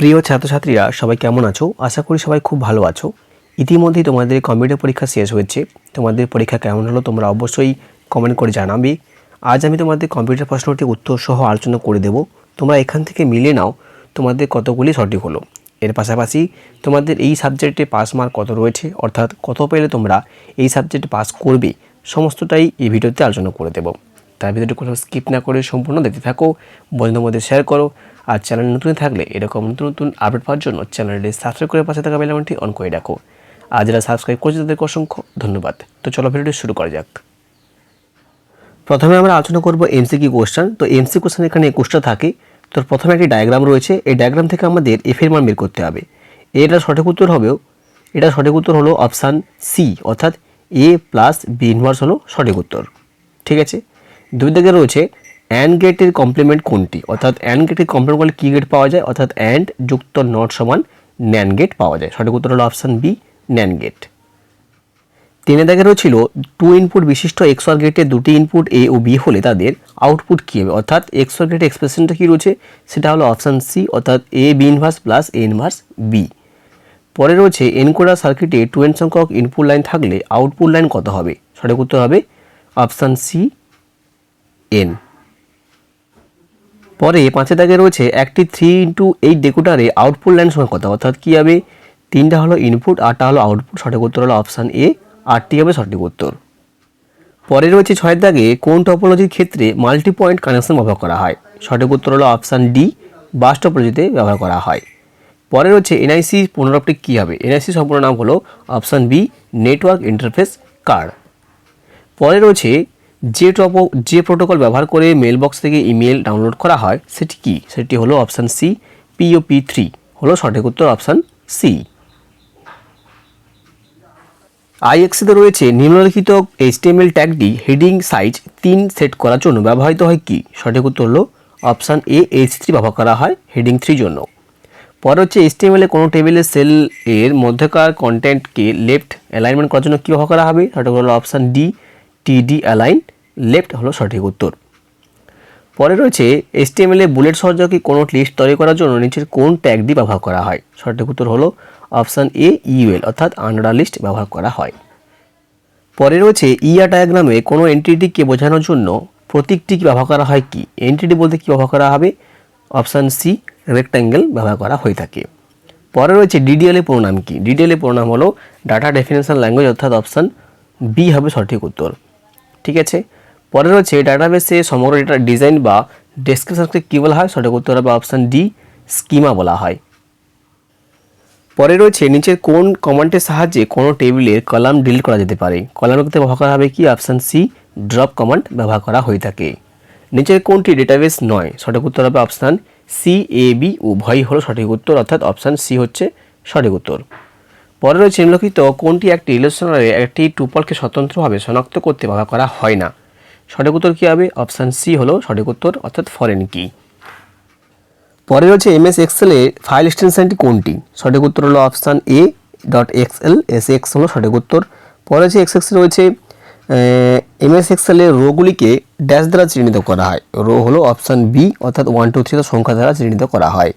প্রিয় ছাত্রছাত্রীরা, সবাই কেমন আছো? আশা করি সবাই খুব ভালো আছো। ইতিমধ্যেই তোমাদের কম্পিউটার পরীক্ষা শেষ হয়েছে। তোমাদের পরীক্ষা কেমন হলো তোমরা অবশ্যই কমেন্ট করে জানাবে। আজ আমি তোমাদের কম্পিউটার প্রশ্নটি উত্তর সহ আলোচনা করে দেব। তোমরা এখান থেকে মিলে নাও, তোমাদের কতগুলি সঠিক হলো। এর পাশাপাশি তোমাদের এই সাবজেক্টে পাস মার্ক কত রয়েছে, অর্থাৎ কত পেলে তোমরা এই সাবজেক্টে পাস করবে, সমস্তটাই এই ভিডিওতে আলোচনা করে দেবো। তার ভিডিওটি কোথাও স্কিপ না করে সম্পূর্ণ দেখতে থাকো, বন্ধুদের মধ্যে শেয়ার করো, আর চ্যানেল নতুন থাকলে এরকম নতুন নতুন আপডেট পাওয়ার জন্য চ্যানেলটি সাবস্ক্রাইব করে পাশে থাকা বেলামনটি অন করে রাখো। আর যারা সাবস্ক্রাইব করছে তাদেরকে অসংখ্য ধন্যবাদ। তো চলো ভিডিওটি শুরু করা যাক। প্রথমে আমরা আলোচনা করব এমসিকিউ কোশ্চেন তো এমসি কোশ্চেন এখানে একুশটা থাকে। তো প্রথমে একটি ডায়াগ্রাম রয়েছে। এই ডায়াগ্রাম থেকে আমাদের এফ এর মান বের করতে হবে। এটা সঠিক উত্তর হবেও এটা সঠিক উত্তর হলো অপশান সি অর্থাৎ এ প্লাস বি ইনভার্স হলো সঠিক উত্তর। ঠিক আছে? দুই দিকে রয়েছে অ্যান্ড গেটের কমপ্লিমেন্ট কোনটি? অর্থাৎ অ্যান্ড গেটের কমপ্লিমেন্ট করলে কী গেট পাওয়া যায়? অর্থাৎ অ্যান্ড যুক্ত নট সমান ন্যান গেট পাওয়া যায়। সঠিক উত্তর হলো অপশান বি ন্যান গেট তিনে দাগে রয়েছিল টু ইনপুট বিশিষ্ট এক্সর গেটে দুটি ইনপুট এ ও বি হলে তাদের আউটপুট কী হবে? অর্থাৎ এক্সর গেটের এক্সপ্রেশনটা কী রয়েছে? সেটা হলো অপশান সি অর্থাৎ A B inverse plus A inverse B পরে রয়েছে এনকোডার সার্কিটে টু এন সংখ্যক ইনপুট লাইন থাকলে আউটপুট লাইন কত হবে? সঠিক উত্তর হবে অপশান সি এন পরে পাঁচে দাগে রয়েছে একটি থ্রি ইন্টু এইট ডেকুটারে আউটপুট লাইন সময় কত অর্থাৎ কী হবে? তিনটা হলো ইনপুট আটটা হলো আউটপুট সঠিক উত্তর হলো অপশান এ আটটি হবে সঠিক উত্তর। পরে রয়েছে ছয়ের দাগে কোন টপোলজির ক্ষেত্রে মাল্টি পয়েন্ট কানেকশন ব্যবহার করা হয়? সঠিক উত্তর হলো অপশান ডি বাস টপোলজিতে ব্যবহার করা হয়। পরে রয়েছে এনআইসি পুনরাবৃত্তি কী হবে? এনআইসি সম্পূর্ণ নাম হলো option B network interface card পরে রয়েছে যে টপ যে প্রোটোকল ব্যবহার করে মেলবক্স থেকে ইমেল ডাউনলোড করা হয়, সেটি কি? সেটি হলো অপশান সি পিওপি থ্রি হলো সঠিক উত্তর অপশান সি আইএক্সিতে রয়েছে নিম্নলিখিত এইচটিএমএল ট্যাগটি হেডিং সাইজ তিন সেট করার জন্য ব্যবহৃত হয় কি? সঠিক উত্তর হলো অপশান এ এইচ থ্রি ব্যবহার করা হয় হেডিং থ্রির জন্য। পরে হচ্ছে এইচটিএমএল কোনো টেবিলের সেল এর মধ্যকার কন্টেন্টকে লেফট অ্যালাইনমেন্ট করার জন্য কী ব্যবহার করা হবে? সঠিক হলো option D TD align left হলো সঠিক উত্তর। পরে রয়েছে এইচটিএমএল এ বুলেট সহযোগী কোনো লিস্ট তৈরি করার জন্য নিচের কোন ট্যাগটি ব্যবহার করা হয়? সঠিক উত্তর হলো অপশান এ ইউএল অর্থাৎ আন্ডার লিস্ট ব্যবহার করা হয়। পরে রয়েছে ইয়া ডায়াগ্রামে কোনো এন্টিটিকে বোঝানোর জন্য প্রতীকটি কি ব্যবহার করা হয় কি? এন্টিটি বলতে কী ব্যবহার করা হবে? অপশান সি রেক্ট্যাঙ্গেল ব্যবহার করা হয়ে থাকে। পরে রয়েছে ডিডিএলএ প্রণাম কি? ডিডিএল এর প্রণাম হলো ডাটা ডেফিনেশন ল্যাঙ্গুয়েজ অর্থাৎ অপশান বি হবে সঠিক উত্তর। ঠিক আছে? পরে রয়েছে ডাটাবেসে সমগ্র ডেটা ডিজাইন বা ডেসক্রিপশনকে কী বলা হয়? সঠিক উত্তর হবে অপশান ডি স্কিমা বলা হয়। পরে রয়েছে নিচের কোন কমান্ডের সাহায্যে কোনো টেবিলের কলাম ডিলিট করা যেতে পারে। কলামের ক্ষেত্রে ব্যবহার করা হবে কি? অপশান সি ড্রপ কমান্ড ব্যবহার করা হয়ে থাকে। নিচের কোনটি ডেটাবেস নয়? সঠিক উত্তর হবে অপশান সি এ বি উভয়ই হলো সঠিক উত্তর, অর্থাৎ অপশান সি হচ্ছে সঠিক উত্তর। পরে রয়েছে নিম্নলিখিত কোনটি একটি রিলেশনারে একটি টুপলকে স্বতন্ত্রভাবে শনাক্ত করতে ব্যবহার করা হয় না। সঠিক উত্তর কী হবে? অপশান সি হলো সঠিক উত্তর, অর্থাৎ ফরেন কি পরে রয়েছে এমএস এক্সেলে ফাইল এক্সটেনশনটি কোনটি? সঠিক উত্তর হলো option A dot XL S X হলো সঠিক উত্তর। পরে রয়েছে এক্স এক্স রয়েছে এমএস এক্সেলে রোগুলিকে ড্যাশ দ্বারা চিহ্নিত করা হয়। রো হলো অপশান বি অর্থাৎ ওয়ান টু থ্রি সংখ্যা দ্বারা চিহ্নিত করা হয়।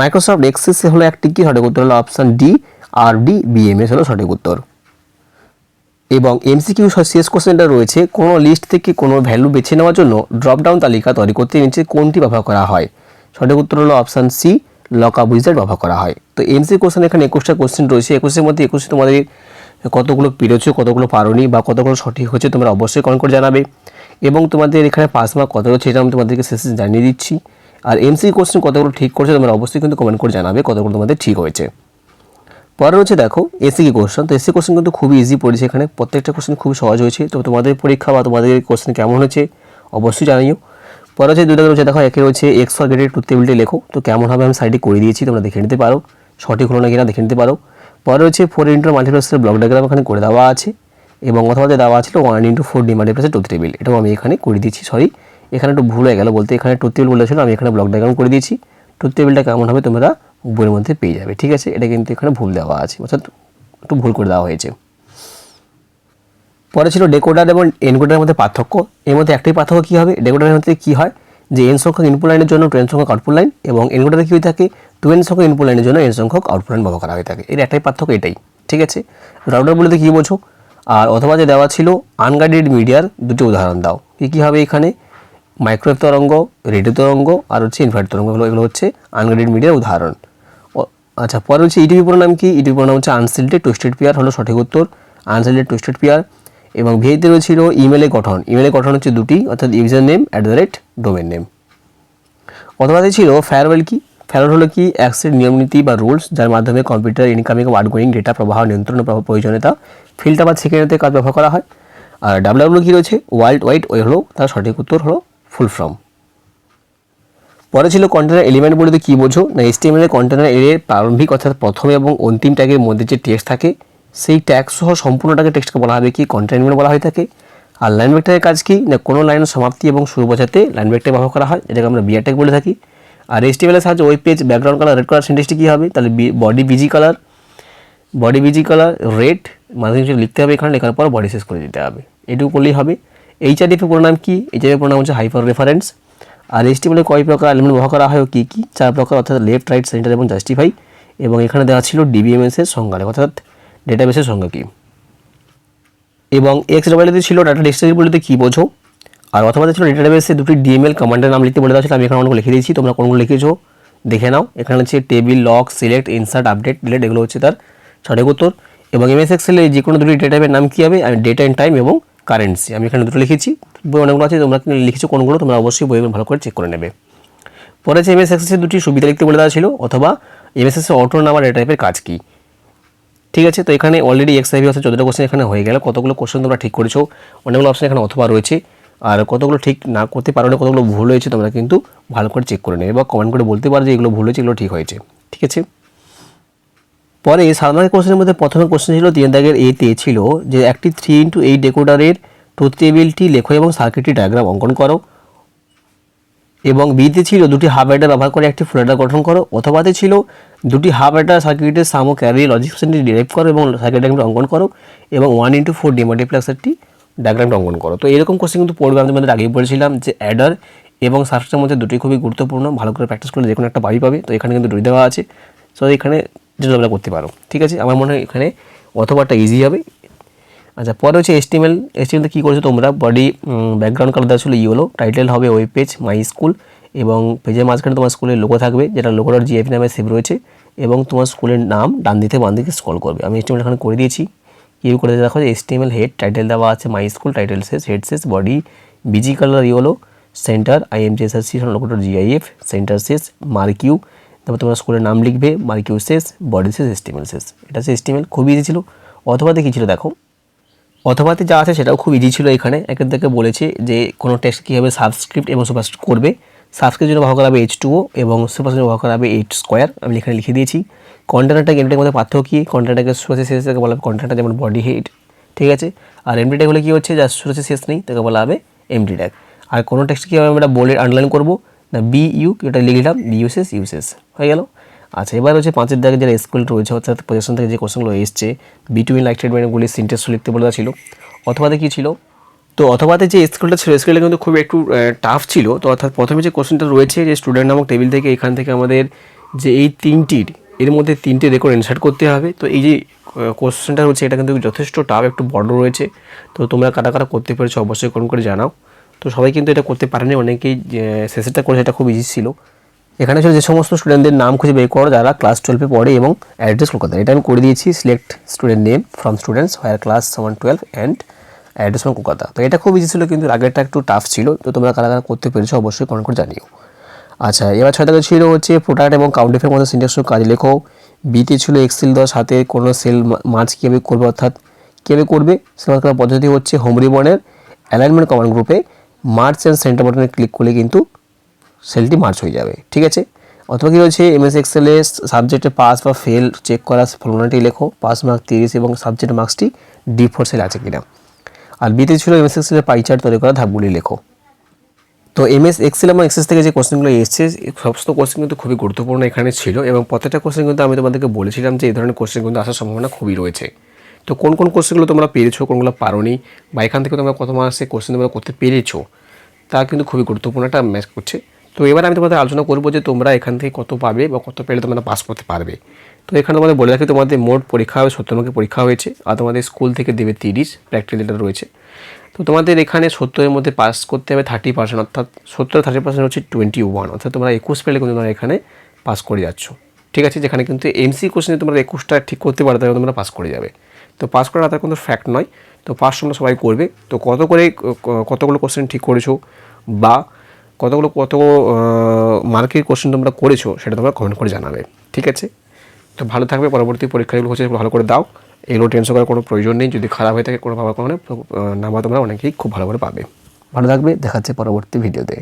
মাইক্রোসফট এক্সেস হলো একটি কি? সঠিক উত্তর হলো option D R D BMS হলো সঠিক উত্তর। এবং এমসিকিউ শেষ কোশ্চেনটা রয়েছে, কোনো লিস্ট থেকে কোনো ভ্যালু বেছে নেওয়ার জন্য ড্রপডাউন তালিকা তৈরি করতে নিচে কোনটি ব্যবহার করা হয়? সঠিক উত্তর হলো অপশান সি লকআপ উইজার্ড ব্যবহার করা হয়। তো এমসি কোশ্চেন এখানে একুশটা কোশ্চেন রয়েছে। একুশের মধ্যে একুশে তোমাদের কতগুলো পেরেছ কতগুলো পারোনি বা কতগুলো সঠিক হয়েছে তোমরা অবশ্যই কমেন্ট করে জানাবে। এবং তোমাদের এখানে পাস মার্ক কত রয়েছে এটা আমি তোমাদেরকে শেষে জানিয়ে দিচ্ছি। আর এমসি কোশ্চেন কতগুলো ঠিক করছে তোমরা অবশ্যই কিন্তু কমেন্ট করে জানাবে কতগুলো তোমাদের ঠিক হয়েছে। পরে রয়েছে দেখো এসি কোশ্চেন তো এসি কোশ্চেন কিন্তু খুবই ইজি পড়েছে এখানে। প্রত্যেকটা কোশ্চেন খুবই সহজ হয়েছে। তো তোমাদের পরীক্ষা বা তোমাদের কোশ্চেন কেমন হয়েছে অবশ্যই জানাইও পরে হচ্ছে দুটো রয়েছে দেখো, একে রয়েছে এক্স ফর গ্রেডের টুথ টেবিলটি লেখো। তো কেমন হবে আমি সাইডে করে দিয়েছি, তোমরা দেখে নিতে পারো। সঠিক হলো না কিনা দেখে নিতে পারো। পরে রয়েছে ফোর ইন্টু মাল্টিপ্লেক্সের ব্লক ডায়াগ্রাম এখানে করে দেওয়া আছে। এবং অথবা যে দেওয়া ছিল ওয়ান ইন্টু ফোর ডি মাল্টিপ্লেক্সের টুথ টেবিল এটাও আমি এখানে করে দিয়েছি সরি এখানে একটু ভুল হয়ে গেল বলতে। এখানে টুথ টেবিল বলেছিল, আমি এখানে ব্লক ডায়াগ্রাম করে দিয়েছি। টুথ টেবিলটা কেমন হবে তোমরা বইয়ের মধ্যে পেয়ে যাবে, ঠিক আছে? এটা কিন্তু এখানে ভুল দেওয়া আছে, অর্থাৎ একটু ভুল করে দেওয়া হয়েছে। পরে ছিল ডেকোডার এবং এনকোডারের মধ্যে পার্থক্য। এর মধ্যে একটাই পার্থক্য কী হবে? ডেকোডারের মধ্যে কী হয়? যে এন সংখ্যক ইনপুট লাইনের জন্য টু এন সংখ্যক আউটপুট লাইন এবং এনকোডারে কী হয়ে থাকে? টু এন সংখ্যক ইনপুট লাইনের জন্য এন সংখ্যক আউটপুট লাইন ব্যবহার করা হয়ে থাকে। এর একটাই পার্থক্য এটাই, ঠিক আছে? রাউটার বলতে কী বোঝো? আর অথবা যে দেওয়া ছিল আনগাইডেড মিডিয়ার দুটি উদাহরণ দাও। কী কী হবে এখানে? মাইক্রোওয়েভ তরঙ্গ রেডিও তরঙ্গ, আর হচ্ছে ইনফ্রারেড তরঙ্গ, এগুলো হচ্ছে আনগাইডেড মিডিয়ার উদাহরণ। আচ্ছা পরে হচ্ছে ইটিভি পুরো নাম কি? ইটিভি পুরো নাম হচ্ছে আনসিল্টেড টুইস্টেড পেয়ার হলো সঠিক উত্তর। আনসিল্টেড টুইস্টেড পেয়ার এবং ভিআইতে রয়েছিল ইমেলে গঠন। ইমেলের গঠন হচ্ছে দুটি, অর্থাৎ user name at the rate domain name অথবা ছিল ফেয়ারওয়েল কি? ফেয়ারওয়েল হলো কি? অ্যাক্সের নিয়মনীতি বা রুলস যার মাধ্যমে কম্পিউটার ইনকামিং ও আউটগোয়িং ডেটা প্রবাহ, নিয়ন্ত্রণ প্রয়োজনীয়তা ফিল্টার বা সেকেন্ডারিতে কাজ ব্যবহার করা হয়। আর ডাব্লিউডাব্লিউ কী রয়েছে? ওয়ার্ল্ড ওয়াইড ওয়ে হলো তার সঠিক উত্তর হলো ফুল ফর্ম পরে ছিল কন্টেনার এলিমেন্ট বলতে কী বোঝো? না এসটিএমএল কন্টেনার এর প্রারম্ভিক অর্থাৎ প্রথম এবং অন্তিম ট্যাগের মধ্যে যে টেক্সট থাকে, সেই ট্যাগ সহ সম্পূর্ণ সম্পূর্ণটাকে টেক্সটকে বলা হবে কি কন্টেনমেন্ট বলা হয়ে থাকে। আর লাইন ভেক্টরের কাজ কি? না, কোনো লাইনের সমাপ্তি এবং শুরু বোঝাতে লাইন ভেক্টর ব্যবহার করা হয়। যেটাকে আমরা বিআর ট্যাগ বলে থাকি। আর এসটিএমএল এর সাহায্যে web page background colour red colour সিনটেক্সটি কী হবে? তাহলে body BG colour body BG colour red মাঝে লিখতে হবে এখানে, লেখার পর বডি শেষ করে দিতে হবে। এটুকু করলেই হবে। এইচআরডিএফ এর পুরো নাম কি এইচআরডিএফ পুরো নাম হচ্ছে হাইপার রেফারেন্স আর এইচটিএমএল কয় প্রকার এলিমেন্ট ব্যবহার করা হয় কী কী? চার প্রকার, অর্থাৎ লেফট রাইট সেন্টার এবং জাস্টিফাই এবং এখানে দেওয়া ছিল ডিবিএমএস এর সংজ্ঞা অর্থাৎ ডেটাবেসের সংজ্ঞা কী? এবং এক্স ডাবলিতে ছিল ডাটা ডিকশনারি বলতে কী বোঝো? আর অথবা ছিল ডেটাবেসে দুটি ডিএমএল কমান্ডের নাম লিখতে বলে দেওয়া ছিল, আমি এখানে অনেকগুলো লিখে দিয়েছি, তোমরা কোনগুলো লিখেছো দেখে নাও। এখানে হচ্ছে table lock select insert update delete এগুলো হচ্ছে তার সঠিক উত্তর। এবং এমএস এক্সেলে যে কোনো দুটি ডেটা নাম কী হবে? ডেটা অ্যান্ড টাইম এবং কারেন্সি আমি এখানে দুটো লিখেছি। বই অনেকগুলো আছে, তোমরা লিখেছো কোনগুলো, তোমরা অবশ্যই বইগুলো ভালো করে চেক করে নেবে। পরে যে এমএস এক্সেসের দুটি সুবিধা লিখতে বলে দেওয়া ছিল, অথবা এমএস অটো নাম্বার ডেটা টাইপের কাজ কী? ঠিক আছে, তো এখানে অলরেডি এক্স আইভি অর্থাৎ চোদ্দটা কোশ্চেন এখানে হয়ে গেল। কতগুলো কোশ্চেন তোমরা ঠিক করেছ? অনেকগুলো অপশন এখানে অথবা রয়েছে। আর কতগুলো ঠিক না করতে পারো না, কতগুলো ভুল হয়েছে, তোমরা কিন্তু ভালো করে চেক করে নেবে বা কমেন্ট করে বলতে পারো যে এগুলো ভুল হয়েছে, এগুলো ঠিক হয়েছে। ঠিক আছে? পরে সাধারণ কোশ্চেনের মধ্যে প্রথমে কোশ্চেন ছিল তিন দাগের এতে ছিল যে একটি থ্রি ইন্টু এইট ডেকোডারের ট্রুথ টেবিলটি লেখো এবং সার্কিটটি ডায়াগ্রাম অঙ্কন করো। এবং বিতে ছিল দুটি হাফ অ্যাডার ব্যবহার করে একটি ফুল অ্যাডার গঠন করো। অথবাতে ছিল দুটি হাফ অ্যাডার সার্কিটের সাম ক্যারি লজিক ডিরাইভ করো এবং সার্কিট ডায়াগ্রামটি অঙ্কন করো এবং ওয়ান ইন্টু ফোর ডি ডিমাল্টিপ্লেক্সারটি ডায়াগ্রামটা অঙ্কন করো। তো এরকম কোশ্চেন কিন্তু পড়বে আমি তোমাদের আগেই বলেছিলাম যে অ্যাডার এবং সার্কিটের মধ্যে দুটি খুবই গুরুত্বপূর্ণ। ভালো করে প্র্যাকটিস করলে যে কোনো একটা বাড়ি পাবে। তো এখানে কিন্তু দুটি দেওয়া আছে। সো এখানে যেটা তোমরা করতে পারো। ঠিক আছে? আমার মনে হয় এখানে অথবাটা ইজি হবে। আচ্ছা পরে হচ্ছে এস্টিমেল এস্টিমেলতে কী করেছ তোমরা? বডি ব্যাকগ্রাউন্ড কালার দেওয়া ছিল ইয়েলো টাইটেল হবে ওয়েব পেজ মাই স্কুল এবং পেজের মাঝখানে তোমার স্কুলের লোগো থাকবে, যেটা লোগোটার জিএফ নামে সেভ রয়েছে এবং তোমার স্কুলের নাম ডান দিতে বান দিকে স্ক্রল করবে। আমি এস্টিমেল এখানে করে দিয়েছি। ইউ করে দেখো এস্টিমেল হেড টাইটেল দেওয়া আছে মাই স্কুল টাইটেল শেষ হেড শেষ body BG colour yellow centre IMG SRC লোগোটার GIF centre শেষ মার্কিউ তারপর তোমার স্কুলের নাম লিখবে মার্কিউ শেষ বডি শেষ এটা হচ্ছে এস্টিমেল খুবই ইজি ছিল। অথবাতে কী ছিল দেখো? অথবাতে যা আছে সেটাও খুব ইজি ছিল এখানে। একের থেকে বলেছে যে কোনো টেক্সট কীভাবে সাবস্ক্রিপ্ট এবং সুপারস্ক্রিপ্ট করবে। সাবস্ক্রিপ্ট জন্য ব্যবহার করা হবে এইচ টুও এবং সুপারস্ক্রিপ্ট ব্যবহার করা হবে এইট স্কোয়ার আমি এখানে লিখে দিয়েছি। কন্টেনারটা এমটির মধ্যে পার্থক্য কী? কন্টেনারটাকে সুরসে শেষ থেকে বলা হবে কন্টেনারটা যেমন বডি হেড ঠিক আছে? আর এমটি ট্যাগ হলে কী হচ্ছে? যার সুরসে শেষ নেই, তাকে বলা হবে এমটি ট্যাগ আর কোনো টেক্সট কীভাবে আমরা বোল্ডের আন্ডারলাইন করব? না বি ইউ এটা লিখলাম বি ইউসেস ইউসেস হয়ে গেল। আচ্ছা এবার হচ্ছে পাঁচের দাগে যারা স্কুল রয়েছে, অর্থাৎ পজিশন থেকে যে কোশ্চেনগুলো এসছে বিটুইন লাইক স্টেটমেন্টগুলি সিনটেক্স লিখতে বলে ছিল, অথবাতে কী ছিল? তো অথবাতে যে স্কুলটা ছিল, স্কুলটা কিন্তু খুব একটু টাফ ছিল। তো অর্থাৎ প্রথমে যে কোশ্চেনটা রয়েছে, যে স্টুডেন্ট নামক টেবিল থেকে, এখান থেকে আমাদের যে এই তিনটির, এর মধ্যে তিনটে রেকর্ড ইনসার্ট করতে হবে। তো এই যে কোশ্চেনটা রয়েছে এটা কিন্তু যথেষ্ট টাফ একটু বড় রয়েছে। তো তোমরা কারা কারা করতে পেরেছ, অবশ্যই কমেন্ট করে জানাও। তো সবাই কিন্তু এটা করতে পারেনি। অনেকেই শেষেরটা করেছে এটা খুব ইজি ছিল। এখানে ছিল যে সমস্ত স্টুডেন্টদের নাম খুঁজে বের করো যারা ক্লাস টুয়েলভে পড়ে এবং অ্যাড্রেস কলকাতা এটা আমি করে দিয়েছি select student name from students where class one twelve and address from Kolkata. তো এটা খুব ইজি ছিল কিন্তু আগেরটা একটু টাফ ছিল। তো তোমরা কারা কারা করতে পেরেছ অবশ্যই কমেন্ট করে জানিও। আচ্ছা এবার ছয় টাকা ছিল হচ্ছে প্রোডাক্ট এবং কাউন্টিফের মধ্যে সিনটেক্স কাজ লেখো। বিতে ছিল এক্সেল দশ, হাতে কোনো সেল মার্চ কীভাবে করবে অর্থাৎ কীভাবে করবে? সেটা করার পদ্ধতি হচ্ছে হোম রিবনের অ্যালাইনমেন্ট কমান্ড গ্রুপে মার্চ অ্যান্ড সেন্টার বাটনে ক্লিক করলে কিন্তু সেলটি মার্চ হয়ে যাবে, ঠিক আছে? অথবা কী রয়েছে? এমএস এক্সেলে সাবজেক্টে পাস বা ফেল চেক করার ফর্মুলাটি লেখো পাস মার্ক তিরিশ এবং সাবজেক্ট মার্কসটি ডি ফোর সেল আছে কিনা। আর বিতে ছিল এমএস এক্সেলের পাই চার্ট তৈরি করা ধাপগুলি লেখো। তো এমএস এক্সেল এবং এক্সেস থেকে যে কোশ্চেনগুলো এসছে সমস্ত কোশ্চেন কিন্তু খুবই গুরুত্বপূর্ণ এখানে ছিল এবং প্রত্যেকটা কোশ্চেন কিন্তু আমি তোমাদেরকে বলেছিলাম যে এই ধরনের কোশ্চেন কিন্তু আসার সম্ভাবনা খুবই রয়েছে। তো কোন কোন কোশ্চেনগুলো তোমরা পেরেছ, কোনগুলো পারোনি বা এখান থেকে তোমরা কত মাসে কোশ্চেন তোমরা করতে পেরেছ, তা কিন্তু খুবই গুরুত্বপূর্ণ একটা ম্যাচ করছে। তো এবার আমি তোমাদের আলোচনা করব যে তোমরা এখান থেকে কত পাবে বা কত পেলে তোমরা পাস করতে পারবে। তো এখানে তোমাদের বলে রাখি, তোমাদের মোট পরীক্ষা হবে সত্তর মার্কের পরীক্ষা হয়েছে আর তোমাদের স্কুল থেকে দেবে তিরিশ প্র্যাকটিক্যাল যেটা রয়েছে। তো তোমাদের এখানে সত্তরের মধ্যে পাস করতে হবে থার্টি পার্সেন্ট অর্থাৎ সত্তর থার্টি পার্সেন্ট হচ্ছে টোয়েন্টি ওয়ান অর্থাৎ তোমরা একুশ পেলে কিন্তু তোমরা এখানে পাস করে যাচ্ছ। ঠিক আছে, যেখানে কিন্তু এমসি কোশ্চেনে তোমরা একুশটা ঠিক করতে পারো, তাহলে তোমরা পাস করে যাবে। তো পাস করার তার কোনো ফ্যাক্ট নয়। তো পাস তোমরা সবাই করবে। তো কত করে, কতগুলো কোশ্চেন ঠিক করেছ? বা কতগুলো, কত মার্কের কোশ্চেন তোমরা করেছ? সেটা তোমরা কমেন্ট করে জানাবে। ঠিক আছে? তো ভালো থাকবে। পরবর্তী পরীক্ষাগুলো হচ্ছে ভালো করে দাও। এগুলো টেনশন করার কোনো প্রয়োজন নেই। যদি খারাপ হয়ে থাকে কোনো ভাবার কারণে নাম্বার তোমরা অনেকেই খুব ভালো করে পাবে। ভালো থাকবে। দেখাচ্ছে পরবর্তী ভিডিওতে